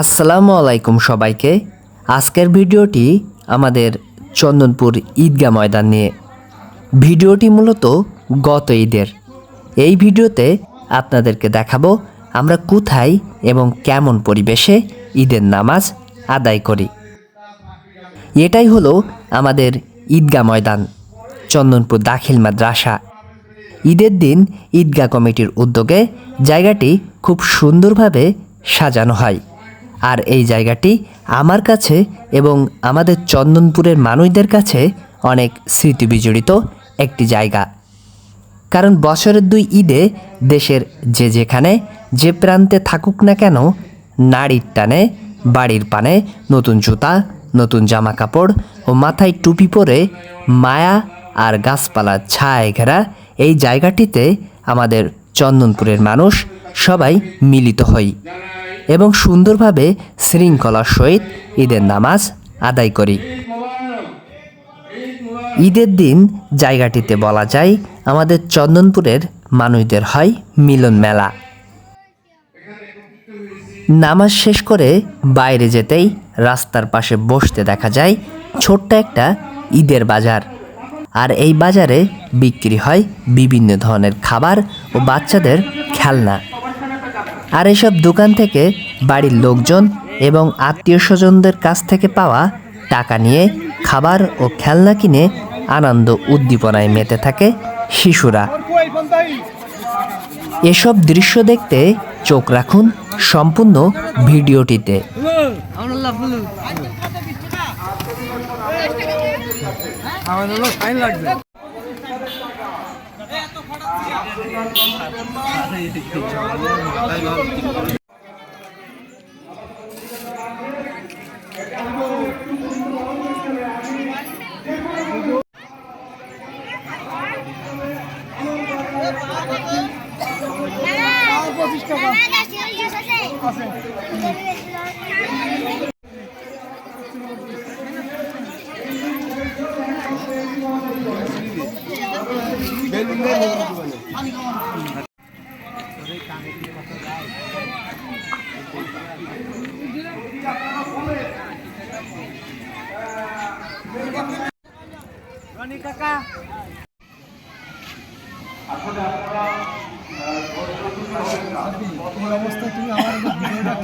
আসসালামু আলাইকুম সবাইকে। আজকের ভিডিওটি আমাদের চন্দনপুর ঈদগা ময়দান নিয়ে। ভিডিওটি মূলত গত ঈদের। এই ভিডিওতে আপনাদেরকে দেখাবো আমরা কোথায় এবং কেমন পরিবেশে ঈদের নামাজ আদায় করি। এটাই হলো আমাদের ঈদগা ময়দান, চন্দনপুর দাখিল মাদ্রাসা। ঈদের দিন ঈদগা কমিটির উদ্যোগে জায়গাটি খুব সুন্দরভাবে সাজানো হয়। আর এই জায়গাটি আমার কাছে এবং আমাদের চন্দনপুরের মানুষদের কাছে অনেক স্মৃতি বিজড়িত একটি জায়গা। কারণ বছরের দুই ঈদে দেশের যে যেখানে, যে প্রান্তে থাকুক না কেন, নাড়ির টানে, বাড়ির পানে নতুন জুতা, নতুন জামা কাপড় ও মাথায় টুপি পরে মায়া আর গাছপালার ছায় ঘেরা এই জায়গাটিতে আমাদের চন্দনপুরের মানুষ সবাই মিলিত হই। এবং সুন্দরভাবে শৃঙ্খলার সহিত ঈদের নামাজ আদায় করি। ঈদের দিন জায়গাটিতে বলা যায় আমাদের চন্দনপুরের মানুষদের হয় মিলন মেলা। নামাজ শেষ করে বাইরে যেতেই রাস্তার পাশে বসতে দেখা যায় ছোট্ট একটা ঈদের বাজার। আর এই বাজারে বিক্রি হয় বিভিন্ন ধরনের খাবার ও বাচ্চাদের খেলনা। আর এসব দোকান থেকে বাড়ির লোকজন এবং আত্মীয় স্বজনদের কাছ থেকে পাওয়া টাকা নিয়ে খাবার ও খেলনা কিনে আনন্দ উদ্দীপনায় মেতে থাকে শিশুরা। এসব দৃশ্য দেখতে চোখ রাখুন সম্পূর্ণ ভিডিওটিতে। হলো ফাইন লাগবে রনি কাকা। বর্তমান অবস্থায় তুমি আমার ভিডিওটা